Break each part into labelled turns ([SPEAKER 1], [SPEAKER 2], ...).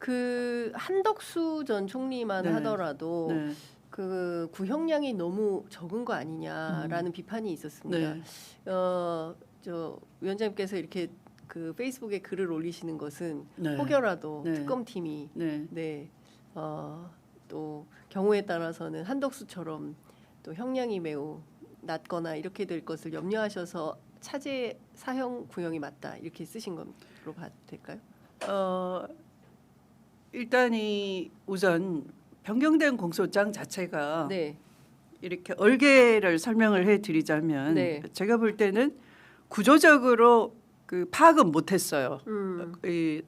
[SPEAKER 1] 그 한덕수 전 총리만
[SPEAKER 2] 네.
[SPEAKER 1] 하더라도
[SPEAKER 2] 네.
[SPEAKER 1] 그 구형량이 너무 적은 거 아니냐라는 비판이 있었습니다.
[SPEAKER 2] 네.
[SPEAKER 1] 어, 저 위원장님께서 이렇게 그 페이스북에 글을 올리시는 것은
[SPEAKER 2] 네.
[SPEAKER 1] 혹여라도
[SPEAKER 2] 네.
[SPEAKER 1] 특검팀이
[SPEAKER 2] 네.
[SPEAKER 1] 네, 어, 또 경우에 따라서는 한덕수처럼 또 형량이 매우 낮거나 이렇게 될 것을 염려하셔서 차제 사형 구형이 맞다 이렇게 쓰신 걸로 봐도 될까요?
[SPEAKER 2] 어 일단 이 우선 변경된 공소장 자체가
[SPEAKER 1] 네,
[SPEAKER 2] 이렇게 얼개를 설명을 해드리자면
[SPEAKER 1] 네.
[SPEAKER 2] 제가 볼 때는 구조적으로 그 파악은 못했어요.
[SPEAKER 1] 음,
[SPEAKER 2] 이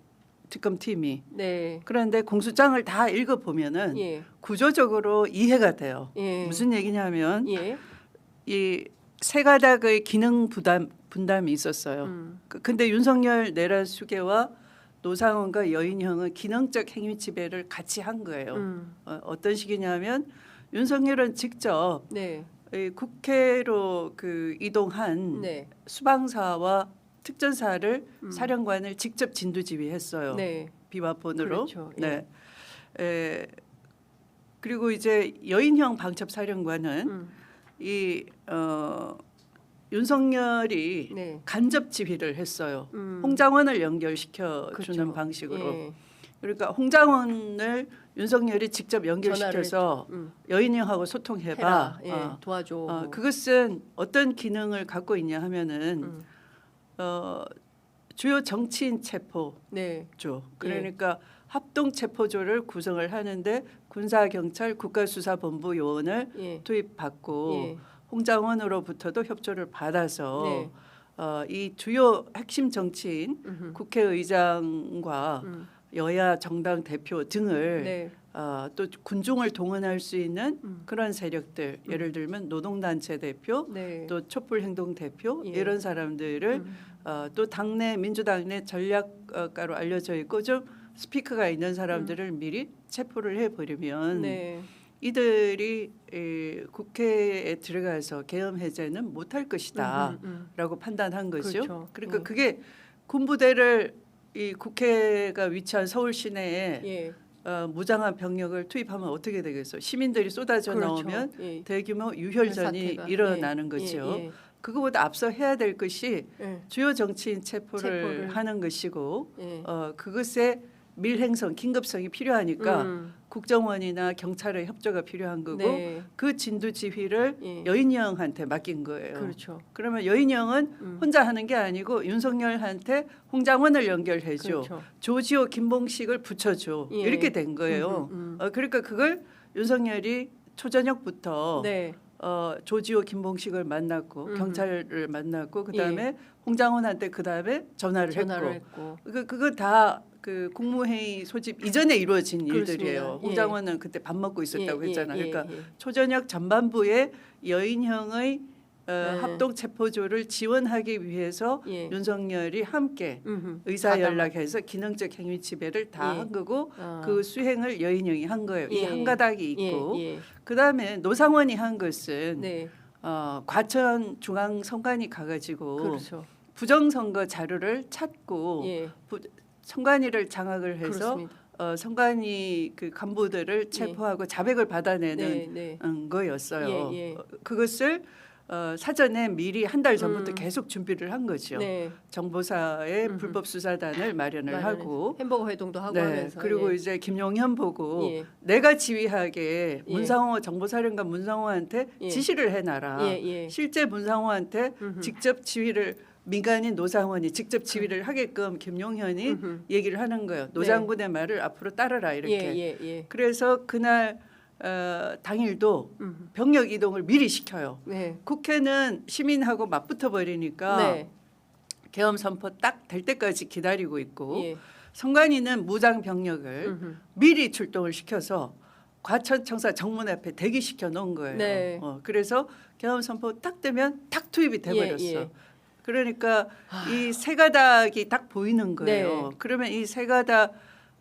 [SPEAKER 2] 특검 팀이
[SPEAKER 1] 네,
[SPEAKER 2] 그런데 공소장을 다 읽어 보면은
[SPEAKER 1] 예,
[SPEAKER 2] 구조적으로 이해가 돼요.
[SPEAKER 1] 예,
[SPEAKER 2] 무슨 얘기냐면
[SPEAKER 1] 예,
[SPEAKER 2] 이세 가닥의 기능 부담 분담이 있었어요.
[SPEAKER 1] 음,
[SPEAKER 2] 그- 근데 윤석열 내란 수계와 노상원과 여인형은 기능적 행위 지배를 같이 한 거예요.
[SPEAKER 1] 음,
[SPEAKER 2] 어, 어떤 식이냐면 윤석열은 직접
[SPEAKER 1] 네,
[SPEAKER 2] 이 국회로 그 이동한
[SPEAKER 1] 네,
[SPEAKER 2] 수방사와 특전사를
[SPEAKER 1] 음.
[SPEAKER 2] 사령관을 직접 진두지휘했어요.
[SPEAKER 1] 네,
[SPEAKER 2] 비화폰으로.
[SPEAKER 1] 그렇죠.
[SPEAKER 2] 네. 에, 그리고 이제 여인형 방첩 사령관은
[SPEAKER 1] 음,
[SPEAKER 2] 이 어, 윤석열이
[SPEAKER 1] 네,
[SPEAKER 2] 간접 지휘를 했어요.
[SPEAKER 1] 음,
[SPEAKER 2] 홍장원을 연결시켜 주는
[SPEAKER 1] 그렇죠.
[SPEAKER 2] 방식으로.
[SPEAKER 1] 예,
[SPEAKER 2] 그러니까 홍장원을 윤석열이 직접 연결시켜서
[SPEAKER 1] 음,
[SPEAKER 2] 여인형하고 소통해봐.
[SPEAKER 1] 예,
[SPEAKER 2] 어,
[SPEAKER 1] 도와줘.
[SPEAKER 2] 어, 그것은 어떤 기능을 갖고 있냐 하면은
[SPEAKER 1] 음,
[SPEAKER 2] 어, 주요 정치인 체포죠.
[SPEAKER 1] 네,
[SPEAKER 2] 그러니까 합동 체포조를 구성을 하는데 군사 경찰 국가수사본부 요원을
[SPEAKER 1] 예,
[SPEAKER 2] 투입받고
[SPEAKER 1] 예,
[SPEAKER 2] 홍장원으로부터도 협조를 받아서
[SPEAKER 1] 네.
[SPEAKER 2] 어, 이 주요 핵심 정치인
[SPEAKER 1] 음흠,
[SPEAKER 2] 국회의장과
[SPEAKER 1] 음,
[SPEAKER 2] 여야 정당 대표 등을
[SPEAKER 1] 네,
[SPEAKER 2] 어, 또 군중을 동원할 수 있는
[SPEAKER 1] 음.
[SPEAKER 2] 그런 세력들 예를 들면 노동단체 대표
[SPEAKER 1] 네,
[SPEAKER 2] 또 촛불행동 대표
[SPEAKER 1] 예.
[SPEAKER 2] 이런 사람들을
[SPEAKER 1] 음,
[SPEAKER 2] 어, 또 당내 민주당 내 전략가로 알려져 있고 좀 스피커가 있는 사람들을 미리 체포를 해버리면
[SPEAKER 1] 음. 네,
[SPEAKER 2] 이들이 에, 국회에 들어가서 계엄 해제는 못할 것이다라고
[SPEAKER 1] 음, 음,
[SPEAKER 2] 판단한 것이죠.
[SPEAKER 1] 그렇죠.
[SPEAKER 2] 그러니까
[SPEAKER 1] 예.
[SPEAKER 2] 그게 군부대를 이 국회가 위치한 서울 시내에
[SPEAKER 1] 예,
[SPEAKER 2] 어, 무장한 병력을 투입하면 어떻게 되겠어요? 시민들이 쏟아져
[SPEAKER 1] 그렇죠.
[SPEAKER 2] 나오면
[SPEAKER 1] 예,
[SPEAKER 2] 대규모 유혈전이
[SPEAKER 1] 사태가,
[SPEAKER 2] 일어나는
[SPEAKER 1] 예,
[SPEAKER 2] 거죠.
[SPEAKER 1] 예,
[SPEAKER 2] 그거보다 앞서 해야 될 것이
[SPEAKER 1] 예, 예,
[SPEAKER 2] 주요 정치인 체포를,
[SPEAKER 1] 체포를.
[SPEAKER 2] 하는 것이고
[SPEAKER 1] 예.
[SPEAKER 2] 어, 그것의 밀행성, 긴급성이 필요하니까
[SPEAKER 1] 음,
[SPEAKER 2] 국정원이나 경찰의 협조가 필요한 거고
[SPEAKER 1] 네,
[SPEAKER 2] 그 진두 지휘를
[SPEAKER 1] 예.
[SPEAKER 2] 여인영한테 맡긴 거예요.
[SPEAKER 1] 그렇죠.
[SPEAKER 2] 그러면 여인영은
[SPEAKER 1] 음,
[SPEAKER 2] 혼자 하는 게 아니고 윤석열한테 홍장원을 연결해줘,
[SPEAKER 1] 그렇죠.
[SPEAKER 2] 조지호, 김봉식을 붙여줘
[SPEAKER 1] 예.
[SPEAKER 2] 이렇게 된 거예요.
[SPEAKER 1] 음, 음,
[SPEAKER 2] 어, 그러니까 그걸 윤석열이 초저녁부터
[SPEAKER 1] 음. 네,
[SPEAKER 2] 어, 조지호, 김봉식을 만났고
[SPEAKER 1] 음.
[SPEAKER 2] 경찰을 만났고 그 다음에 홍장원한테 그 다음에 전화를,
[SPEAKER 1] 전화를
[SPEAKER 2] 했고
[SPEAKER 1] 했고.
[SPEAKER 2] 그 그거 다 그 국무회의 소집 이전에 이루어진
[SPEAKER 1] 그렇습니다.
[SPEAKER 2] 일들이에요.
[SPEAKER 1] 예.
[SPEAKER 2] 홍장원은 그때 밥 먹고 있었다고
[SPEAKER 1] 예,
[SPEAKER 2] 했잖아요.
[SPEAKER 1] 예,
[SPEAKER 2] 그러니까
[SPEAKER 1] 예, 예.
[SPEAKER 2] 초저녁 전반부에 여인형의 어,
[SPEAKER 1] 네.
[SPEAKER 2] 합동 체포조를 지원하기 위해서
[SPEAKER 1] 예.
[SPEAKER 2] 윤석열이 함께
[SPEAKER 1] 음흠.
[SPEAKER 2] 의사
[SPEAKER 1] 가담.
[SPEAKER 2] 연락해서 기능적 행위 지배를 다
[SPEAKER 1] 예.
[SPEAKER 2] 한 거고
[SPEAKER 1] 아.
[SPEAKER 2] 그 수행을 여인형이 한 거예요. 이
[SPEAKER 1] 예.
[SPEAKER 2] 한 가닥이 있고
[SPEAKER 1] 예, 예.
[SPEAKER 2] 그다음에 노상원이 한 것은
[SPEAKER 1] 네,
[SPEAKER 2] 어, 과천 중앙 선관위 가가지고
[SPEAKER 1] 그렇죠.
[SPEAKER 2] 부정 선거 자료를 찾고
[SPEAKER 1] 예,
[SPEAKER 2] 선관위를 장악을 해서
[SPEAKER 1] 그렇습니다.
[SPEAKER 2] 어, 선관위 그 간부들을 체포하고 자백을 받아내는
[SPEAKER 1] 네, 네.
[SPEAKER 2] 음, 거였어요.
[SPEAKER 1] 예, 예.
[SPEAKER 2] 어, 그것을 어, 사전에 미리 한 달 전부터
[SPEAKER 1] 음.
[SPEAKER 2] 계속 준비를 한 거죠.
[SPEAKER 1] 네,
[SPEAKER 2] 정보사의
[SPEAKER 1] 음흠.
[SPEAKER 2] 불법 수사단을 마련을 하고
[SPEAKER 1] 햄버거 회동도 하고
[SPEAKER 2] 네,
[SPEAKER 1] 하면서
[SPEAKER 2] 그리고
[SPEAKER 1] 예.
[SPEAKER 2] 이제 김용현 보고
[SPEAKER 1] 예.
[SPEAKER 2] 내가 지휘하게
[SPEAKER 1] 예.
[SPEAKER 2] 문상호 정보사령관 문상호한테
[SPEAKER 1] 예.
[SPEAKER 2] 지시를 해놔라.
[SPEAKER 1] 예, 예.
[SPEAKER 2] 실제 문상호한테
[SPEAKER 1] 음흠.
[SPEAKER 2] 직접 지휘를 민간인 노상원이 직접 지휘를 하게끔 김용현이
[SPEAKER 1] 음흠.
[SPEAKER 2] 얘기를 하는 거예요. 노
[SPEAKER 1] 네.
[SPEAKER 2] 장군의 말을 앞으로 따르라 이렇게.
[SPEAKER 1] 예, 예, 예.
[SPEAKER 2] 그래서 그날 어, 당일도
[SPEAKER 1] 음흠.
[SPEAKER 2] 병력 이동을 미리 시켜요.
[SPEAKER 1] 네.
[SPEAKER 2] 국회는 시민하고 맞붙어 버리니까
[SPEAKER 1] 네.
[SPEAKER 2] 계엄 선포 딱 될 때까지 기다리고 있고
[SPEAKER 1] 예.
[SPEAKER 2] 선관위는 무장 병력을
[SPEAKER 1] 음흠.
[SPEAKER 2] 미리 출동을 시켜서 과천청사 정문 앞에 대기시켜 놓은 거예요.
[SPEAKER 1] 네.
[SPEAKER 2] 어, 그래서 계엄 선포 딱 되면 탁 투입이 돼 버렸어.
[SPEAKER 1] 예, 예.
[SPEAKER 2] 그러니까 이 세 가닥이 딱 보이는 거예요.
[SPEAKER 1] 네.
[SPEAKER 2] 그러면 이 세 가닥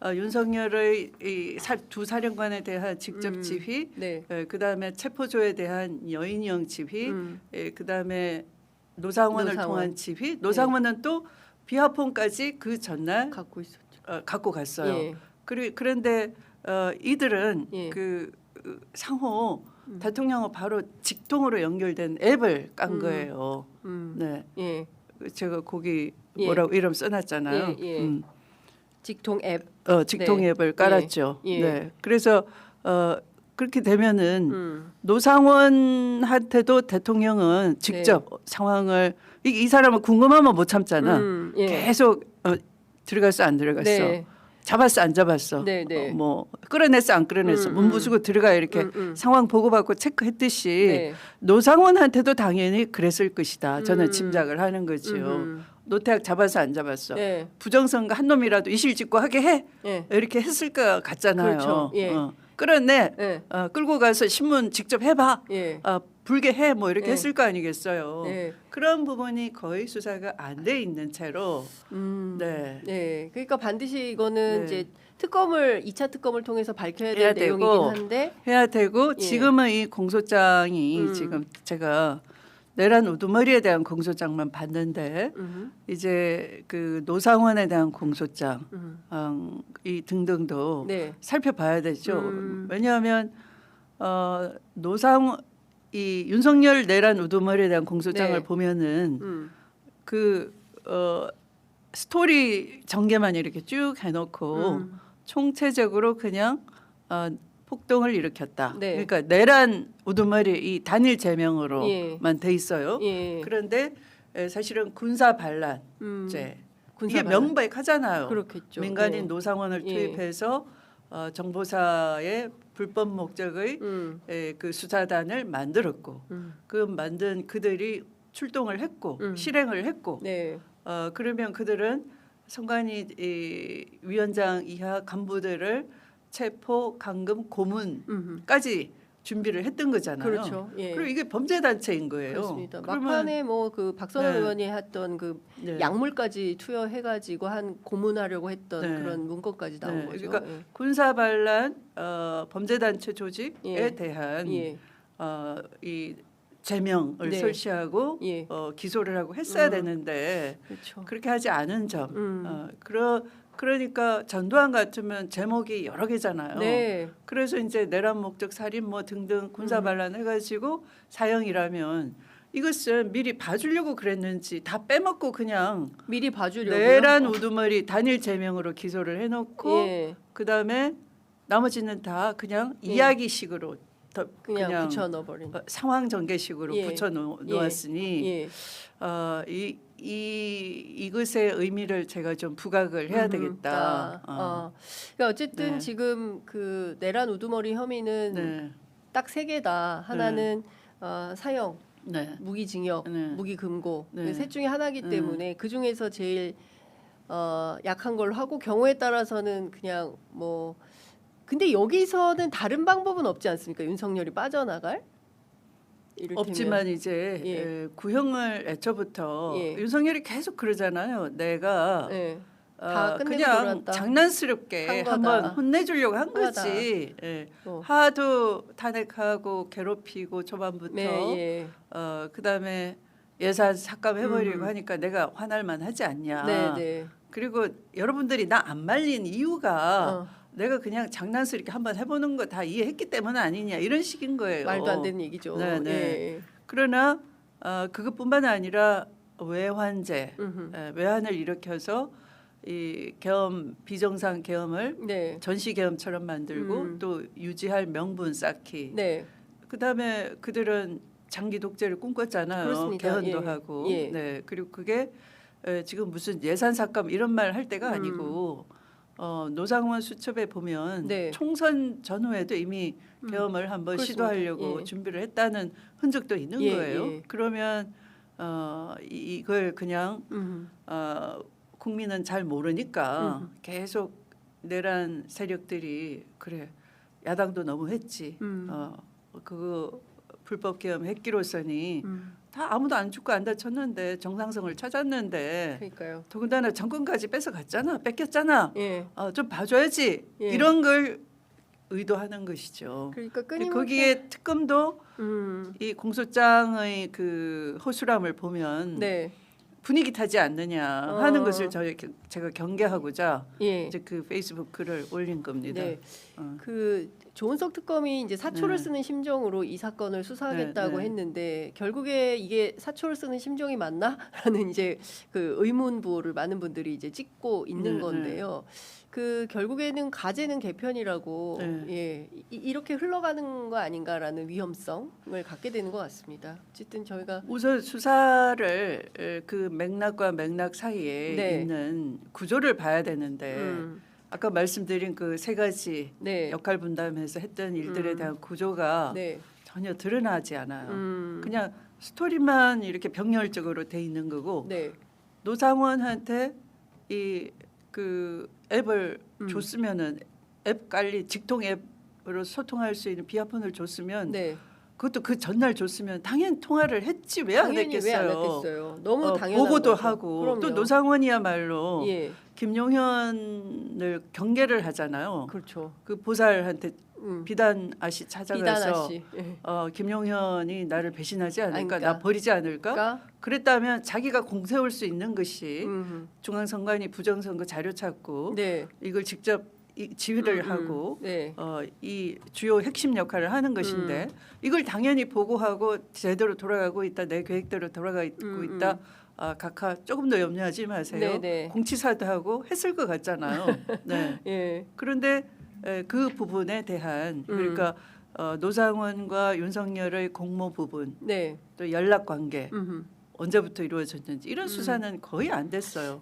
[SPEAKER 2] 어, 윤석열의 이두 사령관에 대한 직접
[SPEAKER 1] 음.
[SPEAKER 2] 지휘,
[SPEAKER 1] 네.
[SPEAKER 2] 에, 그다음에 체포조에 대한 여인형 지휘,
[SPEAKER 1] 음.
[SPEAKER 2] 에, 그다음에 노상원을
[SPEAKER 1] 노상원.
[SPEAKER 2] 통한 지휘, 노상원은 또 비하폰까지 그 전날
[SPEAKER 1] 갖고 있었죠.
[SPEAKER 2] 어, 갖고 갔어요.
[SPEAKER 1] 예.
[SPEAKER 2] 그리 그런데 어, 이들은
[SPEAKER 1] 예.
[SPEAKER 2] 그 어, 상호
[SPEAKER 1] 음.
[SPEAKER 2] 대통령하고 바로 직통으로 연결된 앱을 깐
[SPEAKER 1] 음.
[SPEAKER 2] 거예요.
[SPEAKER 1] 음.
[SPEAKER 2] 네,
[SPEAKER 1] 예.
[SPEAKER 2] 제가 거기
[SPEAKER 1] 예.
[SPEAKER 2] 뭐라고 이름 써놨잖아요.
[SPEAKER 1] 예, 예.
[SPEAKER 2] 음.
[SPEAKER 1] 직통 앱.
[SPEAKER 2] 어, 직통
[SPEAKER 1] 네.
[SPEAKER 2] 앱을 깔았죠.
[SPEAKER 1] 예.
[SPEAKER 2] 네, 그래서 어, 그렇게 되면은
[SPEAKER 1] 음.
[SPEAKER 2] 노상원한테도 대통령은 직접 상황을 이, 이 사람은 궁금하면 못 참잖아.
[SPEAKER 1] 음, 예.
[SPEAKER 2] 계속 어, 들어갔어 안 들어갔어.
[SPEAKER 1] 네.
[SPEAKER 2] 잡았어 안 잡았어.
[SPEAKER 1] 네, 네.
[SPEAKER 2] 어, 뭐 끌어냈어 안 끌어냈어.
[SPEAKER 1] 음,
[SPEAKER 2] 문
[SPEAKER 1] 음.
[SPEAKER 2] 부수고 들어가 이렇게
[SPEAKER 1] 음, 음.
[SPEAKER 2] 상황 보고받고 체크했듯이
[SPEAKER 1] 네.
[SPEAKER 2] 노상원한테도 당연히 그랬을 것이다. 저는
[SPEAKER 1] 음.
[SPEAKER 2] 짐작을 하는 거지요.
[SPEAKER 1] 음흠.
[SPEAKER 2] 노태학 잡았어 안 잡았어.
[SPEAKER 1] 네.
[SPEAKER 2] 부정선거 한 놈이라도 이실 짓고 하게 해
[SPEAKER 1] 예.
[SPEAKER 2] 이렇게 했을 것 같잖아요.
[SPEAKER 1] 그렇죠. 예.
[SPEAKER 2] 어, 끌어내
[SPEAKER 1] 예.
[SPEAKER 2] 어, 끌고 가서 신문 직접 해봐.
[SPEAKER 1] 예.
[SPEAKER 2] 어, 불게 해 뭐 이렇게
[SPEAKER 1] 예.
[SPEAKER 2] 했을 거 아니겠어요.
[SPEAKER 1] 네.
[SPEAKER 2] 그런 부분이 거의 수사가 안 돼 있는 채로
[SPEAKER 1] 음.
[SPEAKER 2] 네.
[SPEAKER 1] 네. 그러니까 반드시 이거는
[SPEAKER 2] 네.
[SPEAKER 1] 이제 특검을 2차 특검을 통해서 밝혀야
[SPEAKER 2] 해야
[SPEAKER 1] 될
[SPEAKER 2] 되고,
[SPEAKER 1] 내용이긴 한데
[SPEAKER 2] 해야 되고
[SPEAKER 1] 예.
[SPEAKER 2] 지금은 이 공소장이
[SPEAKER 1] 음.
[SPEAKER 2] 지금 제가 내란 우두머리에 대한 공소장만 봤는데
[SPEAKER 1] 음.
[SPEAKER 2] 이제 그 노상원에 대한 공소장
[SPEAKER 1] 음.
[SPEAKER 2] 어, 이 등등도
[SPEAKER 1] 네.
[SPEAKER 2] 살펴봐야 되죠.
[SPEAKER 1] 음.
[SPEAKER 2] 왜냐하면 어, 노상 이 윤석열 내란 우두머리에 대한 공소장을
[SPEAKER 1] 네.
[SPEAKER 2] 보면은
[SPEAKER 1] 음.
[SPEAKER 2] 그 어, 스토리 전개만 이렇게 쭉 해놓고
[SPEAKER 1] 음.
[SPEAKER 2] 총체적으로 그냥 어, 폭동을 일으켰다.
[SPEAKER 1] 네.
[SPEAKER 2] 그러니까 내란 우두머리 이 단일 제명으로만
[SPEAKER 1] 예.
[SPEAKER 2] 돼 있어요.
[SPEAKER 1] 예.
[SPEAKER 2] 그런데 에, 사실은 군사 반란죄
[SPEAKER 1] 음.
[SPEAKER 2] 이게 명백하잖아요.
[SPEAKER 1] 그렇겠죠.
[SPEAKER 2] 민간인
[SPEAKER 1] 네.
[SPEAKER 2] 노상원을
[SPEAKER 1] 예.
[SPEAKER 2] 투입해서 어, 정보사의 불법 목적의
[SPEAKER 1] 음.
[SPEAKER 2] 에, 그 수사단을 만들었고
[SPEAKER 1] 음.
[SPEAKER 2] 그 만든 그들이 출동을 했고
[SPEAKER 1] 음.
[SPEAKER 2] 실행을 했고
[SPEAKER 1] 네.
[SPEAKER 2] 어, 그러면 그들은 선관위 이 위원장 이하 간부들을 체포, 감금, 고문까지
[SPEAKER 1] 음.
[SPEAKER 2] 준비를 했던 거잖아요.
[SPEAKER 1] 그렇죠. 예.
[SPEAKER 2] 그리고 이게 범죄 단체인 거예요.
[SPEAKER 1] 그렇습니다.
[SPEAKER 2] 그러면
[SPEAKER 1] 막판에 뭐 그 박선원
[SPEAKER 2] 네.
[SPEAKER 1] 의원이 했던 그
[SPEAKER 2] 네.
[SPEAKER 1] 약물까지 투여해가지고 한 고문하려고 했던
[SPEAKER 2] 네.
[SPEAKER 1] 그런 문건까지 나온
[SPEAKER 2] 네.
[SPEAKER 1] 거죠.
[SPEAKER 2] 그러니까 군사 반란 어, 범죄 단체 조직에
[SPEAKER 1] 예.
[SPEAKER 2] 대한
[SPEAKER 1] 예.
[SPEAKER 2] 어, 이 제명을
[SPEAKER 1] 네.
[SPEAKER 2] 설치하고
[SPEAKER 1] 예.
[SPEAKER 2] 어, 기소를 하고 했어야
[SPEAKER 1] 음.
[SPEAKER 2] 되는데
[SPEAKER 1] 그렇죠.
[SPEAKER 2] 그렇게 하지 않은 점.
[SPEAKER 1] 음.
[SPEAKER 2] 어, 그러 그러니까 전두환 같으면 제목이 여러 개잖아요.
[SPEAKER 1] 네.
[SPEAKER 2] 그래서 이제 내란 목적 살인 뭐 등등 군사
[SPEAKER 1] 음.
[SPEAKER 2] 반란 해가지고 사형이라면 이것은 미리 봐주려고 그랬는지 다 빼먹고 그냥
[SPEAKER 1] 미리 봐주려고.
[SPEAKER 2] 내란 우두머리 단일 제명으로 기소를 해놓고
[SPEAKER 1] 예.
[SPEAKER 2] 그 다음에 나머지는 다 그냥
[SPEAKER 1] 예.
[SPEAKER 2] 이야기식으로 더
[SPEAKER 1] 그냥,
[SPEAKER 2] 그냥
[SPEAKER 1] 붙여 넣어버린.
[SPEAKER 2] 어, 상황 전개식으로
[SPEAKER 1] 예.
[SPEAKER 2] 붙여 놓,
[SPEAKER 1] 예. 예.
[SPEAKER 2] 어, 이, 이 이것의 의미를 제가 좀 부각을 해야
[SPEAKER 1] 음,
[SPEAKER 2] 되겠다.
[SPEAKER 1] 아, 어. 그러니까 어쨌든
[SPEAKER 2] 네.
[SPEAKER 1] 지금 그 내란 우두머리 혐의는
[SPEAKER 2] 네,
[SPEAKER 1] 딱 세 개다. 하나는 어, 사형,
[SPEAKER 2] 네,
[SPEAKER 1] 무기징역,
[SPEAKER 2] 네.
[SPEAKER 1] 무기금고
[SPEAKER 2] 네.
[SPEAKER 1] 그셋 중에 하나기
[SPEAKER 2] 음.
[SPEAKER 1] 때문에 그 중에서 제일 어, 약한 걸로 하고 경우에 따라서는 그냥 뭐 근데 여기서는 다른 방법은 없지 않습니까? 윤석열이 빠져나갈.
[SPEAKER 2] 없지만 이제
[SPEAKER 1] 예.
[SPEAKER 2] 에, 구형을 애초부터
[SPEAKER 1] 예.
[SPEAKER 2] 윤석열이 계속 그러잖아요. 내가
[SPEAKER 1] 네.
[SPEAKER 2] 어,
[SPEAKER 1] 다 끝내고
[SPEAKER 2] 그냥
[SPEAKER 1] 돌아왔다.
[SPEAKER 2] 장난스럽게. 한번 혼내주려고 한
[SPEAKER 1] 거다.
[SPEAKER 2] 거지. 예.
[SPEAKER 1] 어.
[SPEAKER 2] 하도 탄핵하고 괴롭히고 초반부터
[SPEAKER 1] 네, 예.
[SPEAKER 2] 어 그다음에 예산 삭감해버리고
[SPEAKER 1] 음.
[SPEAKER 2] 하니까 내가 화날 만 하지 않냐.
[SPEAKER 1] 네, 네.
[SPEAKER 2] 그리고 여러분들이 나 안 말린 이유가
[SPEAKER 1] 어,
[SPEAKER 2] 내가 그냥 장난스럽게 한번 해보는 거 다 이해했기 때문 아니냐 이런 식인 거예요.
[SPEAKER 1] 말도 안 되는 얘기죠.
[SPEAKER 2] 네, 네.
[SPEAKER 1] 예.
[SPEAKER 2] 그러나 어, 그것뿐만 아니라 외환제,
[SPEAKER 1] 음흠.
[SPEAKER 2] 에, 외환을 일으켜서 이 계엄 비정상 계엄을
[SPEAKER 1] 네.
[SPEAKER 2] 전시 계엄처럼 만들고
[SPEAKER 1] 음.
[SPEAKER 2] 또 유지할 명분 쌓기.
[SPEAKER 1] 네.
[SPEAKER 2] 그다음에 그들은 장기 독재를 꿈꿨잖아요.
[SPEAKER 1] 그렇습니다.
[SPEAKER 2] 개헌도
[SPEAKER 1] 예.
[SPEAKER 2] 하고.
[SPEAKER 1] 예.
[SPEAKER 2] 네. 그리고 그게 에, 지금 무슨 예산 삭감 이런 말 할 때가
[SPEAKER 1] 음.
[SPEAKER 2] 아니고 어, 노상원 수첩에 보면
[SPEAKER 1] 네.
[SPEAKER 2] 총선 전후에도 이미
[SPEAKER 1] 음.
[SPEAKER 2] 계엄을 한번
[SPEAKER 1] 그렇습니다.
[SPEAKER 2] 시도하려고
[SPEAKER 1] 예.
[SPEAKER 2] 준비를 했다는 흔적도 있는
[SPEAKER 1] 예,
[SPEAKER 2] 거예요.
[SPEAKER 1] 예.
[SPEAKER 2] 그러면 어, 이- 이걸 그냥
[SPEAKER 1] 음.
[SPEAKER 2] 어, 국민은 잘 모르니까
[SPEAKER 1] 음.
[SPEAKER 2] 계속 내란 세력들이 그래 야당도 너무 했지.
[SPEAKER 1] 음.
[SPEAKER 2] 어, 그거 불법 계엄 했기로서니
[SPEAKER 1] 음.
[SPEAKER 2] 다 아무도 안 죽고 안 다쳤는데 정상성을 찾았는데
[SPEAKER 1] 그러니까요.
[SPEAKER 2] 더군다나 정권까지 뺏어갔잖아, 뺏겼잖아.
[SPEAKER 1] 예.
[SPEAKER 2] 어, 좀 봐줘야지.
[SPEAKER 1] 예.
[SPEAKER 2] 이런 걸 의도하는 것이죠.
[SPEAKER 1] 그러니까 끊임없이
[SPEAKER 2] 거기에 특검도
[SPEAKER 1] 음.
[SPEAKER 2] 이 공소장의 그 허술함을 보면
[SPEAKER 1] 네.
[SPEAKER 2] 분위기 타지 않느냐 하는
[SPEAKER 1] 어.
[SPEAKER 2] 것을 저희 겨- 제가 경계하고자
[SPEAKER 1] 예.
[SPEAKER 2] 이제 그 페이스북 글을 올린 겁니다.
[SPEAKER 1] 네.
[SPEAKER 2] 어.
[SPEAKER 1] 그 조은석 특검이 이제 사초를
[SPEAKER 2] 네.
[SPEAKER 1] 쓰는 심정으로 이 사건을 수사하겠다고
[SPEAKER 2] 네, 네.
[SPEAKER 1] 했는데 결국에 이게 사초를 쓰는 심정이 맞나라는 이제 그 의문 부호를 많은 분들이 이제 찍고 있는
[SPEAKER 2] 네,
[SPEAKER 1] 건데요. 그 결국에는 가재는 개편이라고
[SPEAKER 2] 네.
[SPEAKER 1] 예 이, 이렇게 흘러가는 거 아닌가라는 위험성을 갖게 되는 것 같습니다. 어쨌든 저희가
[SPEAKER 2] 우선 수사를 에, 그 맥락과 맥락 사이에
[SPEAKER 1] 네.
[SPEAKER 2] 있는 구조를 봐야 되는데
[SPEAKER 1] 음,
[SPEAKER 2] 아까 말씀드린 그 세 가지
[SPEAKER 1] 네,
[SPEAKER 2] 역할 분담해서 했던 일들에
[SPEAKER 1] 음.
[SPEAKER 2] 대한 구조가
[SPEAKER 1] 네,
[SPEAKER 2] 전혀 드러나지 않아요.
[SPEAKER 1] 음,
[SPEAKER 2] 그냥 스토리만 이렇게 병렬적으로 돼 있는 거고
[SPEAKER 1] 네,
[SPEAKER 2] 노상원한테 이 그 앱을
[SPEAKER 1] 음.
[SPEAKER 2] 줬으면은 앱 관리 직통 앱으로 소통할 수 있는 비아폰을 줬으면
[SPEAKER 1] 네.
[SPEAKER 2] 그것도 그 전날 줬으면 당연 통화를 했지 왜안
[SPEAKER 1] 당연히
[SPEAKER 2] 했겠어요.
[SPEAKER 1] 왜 안 했겠어요. 너무
[SPEAKER 2] 어,
[SPEAKER 1] 당연한
[SPEAKER 2] 보고도
[SPEAKER 1] 거죠.
[SPEAKER 2] 하고
[SPEAKER 1] 그럼요.
[SPEAKER 2] 또 노상원이야말로
[SPEAKER 1] 예,
[SPEAKER 2] 김용현을 경계를 하잖아요.
[SPEAKER 1] 그렇죠.
[SPEAKER 2] 그 보살한테
[SPEAKER 1] 음.
[SPEAKER 2] 비단 아씨 찾아가서
[SPEAKER 1] 비단 아씨. 예.
[SPEAKER 2] 어, 김용현이 나를 배신하지 않을까,
[SPEAKER 1] 아닐까.
[SPEAKER 2] 나 버리지 않을까?
[SPEAKER 1] 그러니까
[SPEAKER 2] 그랬다면 자기가 공세울 수 있는 것이
[SPEAKER 1] 음,
[SPEAKER 2] 중앙선관위 부정선거 자료 찾고
[SPEAKER 1] 네.
[SPEAKER 2] 이걸 직접 이 지휘를
[SPEAKER 1] 음, 음.
[SPEAKER 2] 하고
[SPEAKER 1] 네.
[SPEAKER 2] 어, 이 주요 핵심 역할을 하는 것인데
[SPEAKER 1] 음.
[SPEAKER 2] 이걸 당연히 보고하고 제대로 돌아가고 있다 내 계획대로 돌아가고
[SPEAKER 1] 음,
[SPEAKER 2] 있다 아, 각하 조금 더 염려하지 마세요
[SPEAKER 1] 네, 네.
[SPEAKER 2] 공치사도 하고 했을 것 같잖아요 네
[SPEAKER 1] 예.
[SPEAKER 2] 그런데 에, 그 부분에 대한
[SPEAKER 1] 음.
[SPEAKER 2] 그러니까 어, 노상원과 윤석열의 공모 부분
[SPEAKER 1] 네.
[SPEAKER 2] 또 연락 관계
[SPEAKER 1] 음.
[SPEAKER 2] 언제부터 이루어졌는지 이런
[SPEAKER 1] 음.
[SPEAKER 2] 수사는 거의 안 됐어요.